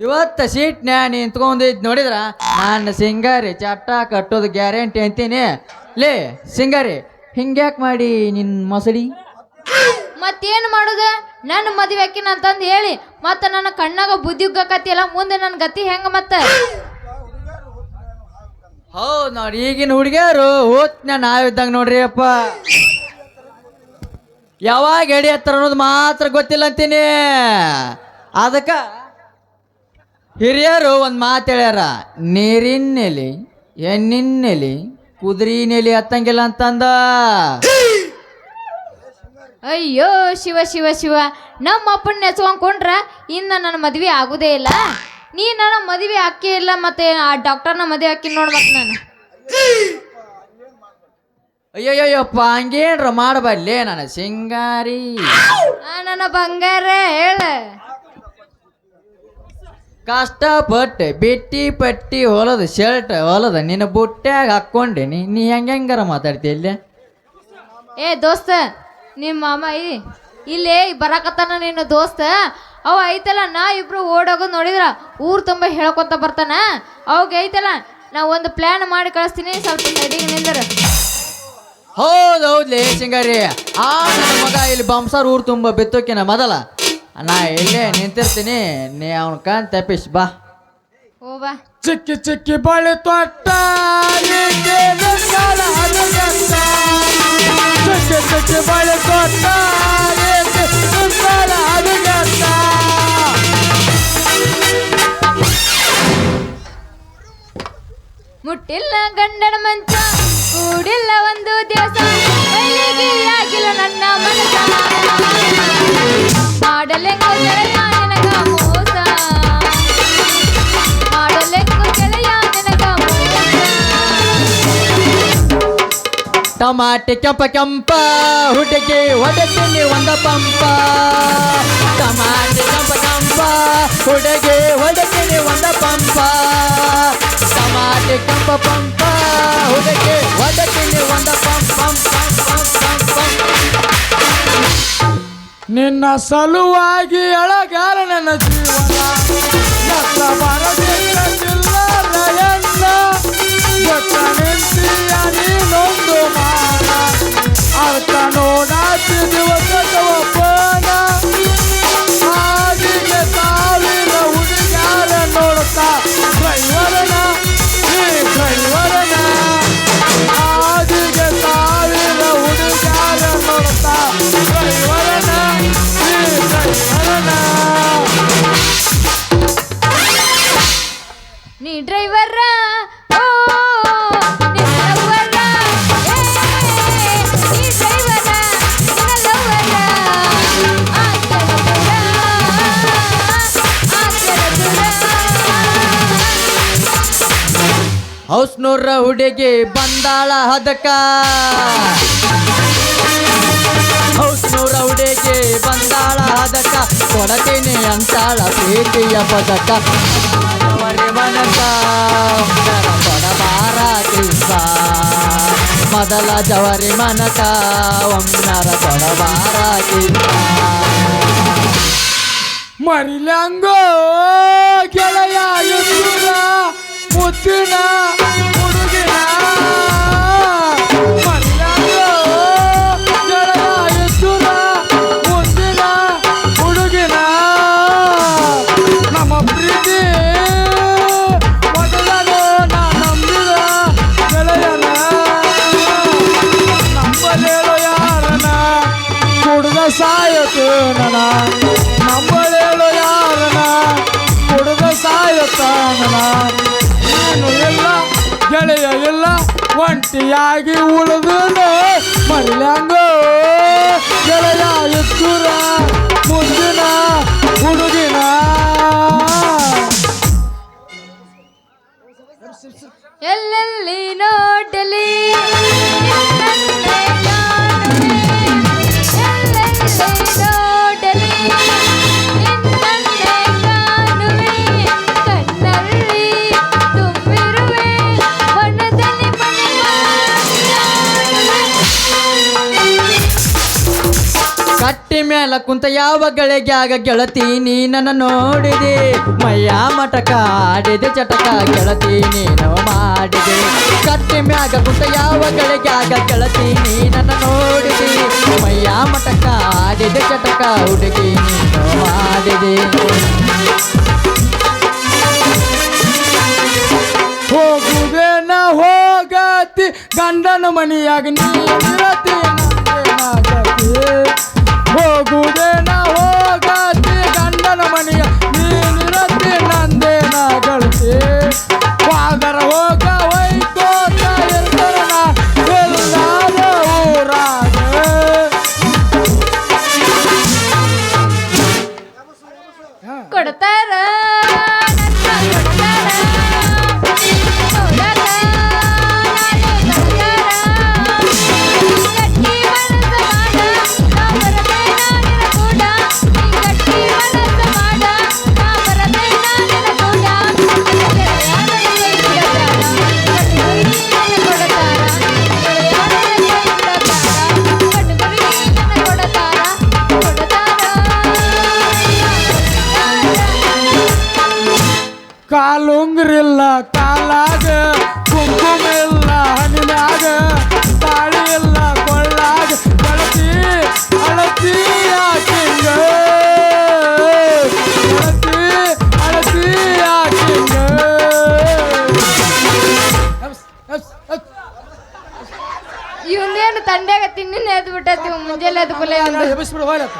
ಇವತ್ತ ಸೀಟ್ನ್ಯಾ ನಿಂತ್ಕೊಂಡಿದ್ ನೋಡಿದ್ರ? ನಾನು ಸಿಂಗಾರಿ ಚಟ್ಟ ಕಟ್ಟೋದು ಗ್ಯಾರಂಟಿ ಅಂತೀನಿ. ಲೇ ಸಿಂಗಾರಿ ಹಿಂಗ್ಯಾಕ್ ಮಾಡಿ ನಿನ್ ಮೊಸಡಿ ಮತ್ತೇನು ಮಾಡುದ? ನನ್ನ ಮದುವೆ ಆಕಿನ ಅಂತಂದು ಹೇಳಿ ಮತ್ತೆ ನನ್ನ ಕಣ್ಣಾಗ ಬುದ್ಧಿ ಉಗ್ಗಕತ್ತಿಯಲ್ಲ ಮುಂದೆ ನನ್ನ ಗತಿ ಹೆಂಗ ಮತ್ತ? ಹೌದ್ ನೋಡಿ ಈಗಿನ ಹುಡುಗಿಯರು ಹೋತ್ ನಾವಿದ್ದಂಗ ನೋಡ್ರಿ ಅಪ್ಪ. ಯಾವಾಗ ಎಡಿ ಹತ್ತಾರ ಅನ್ನೋದು ಮಾತ್ರ ಗೊತ್ತಿಲ್ಲ ಅಂತೀನಿ. ಅದಕ್ಕ ಹಿರಿಯರು ಒಂದು ಮಾತು ಹೇಳ್ಯಾರ ನೀರಿನೆಲಿ ಹೆಣ್ಣಿನೆಲಿ ಕುದುರಿನೆಲಿ ಹತ್ತಂಗಿಲ್ಲ ಅಂತಂದ. ಅಯ್ಯೋ ಶಿವ ಶಿವ ಶಿವ ನಮ್ಮ ಅಪ್ಪನ ನೆಚ್ಕೊಂಡ್ರ ಇನ್ನ ನನ್ನ ಮದುವೆ ಆಗುದೇ ಇಲ್ಲ. ನೀ ನನ್ನ ಮದುವೆ ಹಾಕಿ ಇಲ್ಲ ಮತ್ತೆ ಆ ಡಾಕ್ಟರ್ನ ಮದುವೆ ಹಾಕಿ ನೋಡ್ ಮತ್ತೆ ನಾನು. ಅಯ್ಯಯ್ಯಪ್ಪ ಹಂಗೇನ್ರ ಮಾಡಬಲ್ಲೆ ನನ್ನ ಸಿಂಗಾರಿ? ಆ ನನ್ನ ಬಂಗಾರ ಹೇಳ. ಕಷ್ಟಪಟ್ಟು ಬಿಟ್ಟಿ ಪಟ್ಟಿ ಹೊಲದ ಶರ್ಟ್ ಹೊಲದ ನಿನ್ನ ಬುಟ್ಟ್ಯಾಗ ಹಾಕೊಂಡೆ ನೀ ಹೆಂಗ ಹೆಂಗಾರ ಮಾತಾಡ್ತಿ ಇಲ್ಲಿ? ಏ ದೋಸ್ತ ನಿಮ್ಮ ಮಾಮ ಇಲ್ಲಿ ಇಲ್ಲೇ ಬರಾಕತ್ತಾನ ನಿನ್ನ ದೋಸ್ತ. ಅವ ಐತಲ್ಲ ನಾ ಇಬ್ರು ಓಡೋಗೋದು ನೋಡಿದ್ರ ಊರ್ ತುಂಬ ಹೇಳ್ಕೊತ ಬರ್ತಾನ. ಅವಾಗ ಐತಲ್ಲ ನಾ ಒಂದು ಪ್ಲಾನ್ ಮಾಡಿ ಕಳಿಸ್ತೀನಿ ಸ್ವಲ್ಪ ನಡಿಗೆ ನಿಂದ್ರ. ಹೌದು ಹೌದ್ಲಿ ಸಿಂಗಾರಿ. ಆ ನನ್ನ ಮಗ ಇಲ್ಲಿ ಬಂಸಾರ್ ಊರು ತುಂಬ ಬಿತ್ತೋಕಿನ ಮೊದಲ. ನಾ ಇಲ್ಲೇ ನಿಂತಿರ್ತೀನಿ. ನೀ ಅವನ ಕಾನ್ ತಪ್ಪಿಸ್ ಬಾ. ಓ ಬಾ. ಚಿಕ್ಕಿ ಚಿಕ್ಕಿ ಬಳೆ ತೊಟ್ಟ? ಚಿಕ್ಕಿ ಚಿಕ್ಕಿ ಬಳೆ ತೊಟ್ಟ ಮುಟ್ಟಿಲ್ಲ ಗಂಡನ ಮಂಚ ಕೂಡಿಲ್ಲ ಒಂದು ದಿವಸ. ಟಮಾಟೆ ಕೆಂಪ ಕೆಂಪ ಹುಡುಗಿ ಹೊಡೆತೀನಿ ಒಂದ ಪಂಪ. ಟಮಾಟೆ ಕೆಂಪ ಕೆಂಪ ಹುಡುಗಿ ಹೊಡೆತೀನಿ ಒಂದ ಪಂಪ. ಟಮಾಟೆ ಚಂಪ ಪಂಪ ಹುಡುಗಿ ಹೊಡೆತೀನಿ ಒಂದ ಪಂಪ. ನಿನ್ನ ಸಲುವಾಗಿ ಅಳಗಾರ ನನ್ನ ಜೀವನ. ಹೌಸ್ನೂರ ಹುಡುಗಿ ಬಂದಾಳ ಹದಕ? ಹೌಸ್ನೂರ ಹುಡುಗಿ ಬಂದಾಳ ಹದಕ? ಕೊಡತೀನಿ ಅಂತಾಳ ಪ್ರೀತಿಯ ಪದಕ. ಮನಕ ಕೊಡಬಾರ ಕೃಷ್ಣ. ಮೊದಲ ಜವರಿ ಮನಕ ಒಮ್ಮರ ಕೊಡಬಾರ ಕೃಷ್ಣ. ಮರಿಲಂಗೋ, ಗೆಳೆಯ ಎದುರ ಮುತ್ತಿನ ಹುಡುಗಿನ ಮರಿಲಂಗೋ ಗೆಳೆಯ ಎದುರ ಮುತ್ತಿನ ಹುಡುಗಿನ ನಮ್ಮ ಪ್ರೀತಿ ಮೊದಲನು ನಾ ನಂಬಿದ ಗೆಳೆಯನ ನಂಬಲೇಳು ಯಾರನ ಕುಡ್ದ ಸಾಯತು ನನ ನಂಬಳೇಳು ಯಾರನ ಕುಡ್ದ ಸಾಯತ ನನ ನೀನು ಇಲ್ಲ ಗೆಳೆಯ ಇಲ್ಲ ಒಂಟಿಯಾಗಿ ಉಳಿದು ಮರಿಲಂಗೋ ಗೆಳೆಯ ಎತ್ತುರ ಮುಂದಿನ ಹುಡುಗಿನ ಮ್ಯಾಲ ಕುಂತ ಯಾವ ಗಳಿಗೆ ಆಗ ಗೆಳತಿ? ನೀ ನನ್ನ ನೋಡಿದೆ. ಮೈಯ ಮಟಕ ಆಡಿದೆ ಚಟಕ ಗೆಳತಿ ನೀನು ಮಾಡಿದೆ. ಕಟ್ಟಿ ಮ್ಯಾಗ ಕುಂತ ಯಾವ ಗಳಿಗೆ ಆಗ ಗೆಳತಿ? ನೀ ನನ್ನ ನೋಡಿದೆ. ಮೈಯ ಮಟಕ ಆಡಿದೆ ಚಟಕ ಹುಡುಗಿ ನೀನು ಮಾಡಿದೆ. ಹೋಗುದೇನ ಹೋಗತಿ, ಗಂಡನ ಮನಿಯಾಗ ನೀರತಿ ಇವನೇನು ತಂಡ್ಯಾಗ ತಿನ್ನಿನ ಎದ್ದು ಬಿಟ್ಟೈತಿ ಮುಂಜಾನೆ ಎದ್ದು ಕುಲೆ ಎಬ್ಬಿಸ್ಬಿಡು ಹೋಗ್ಲತ್ತ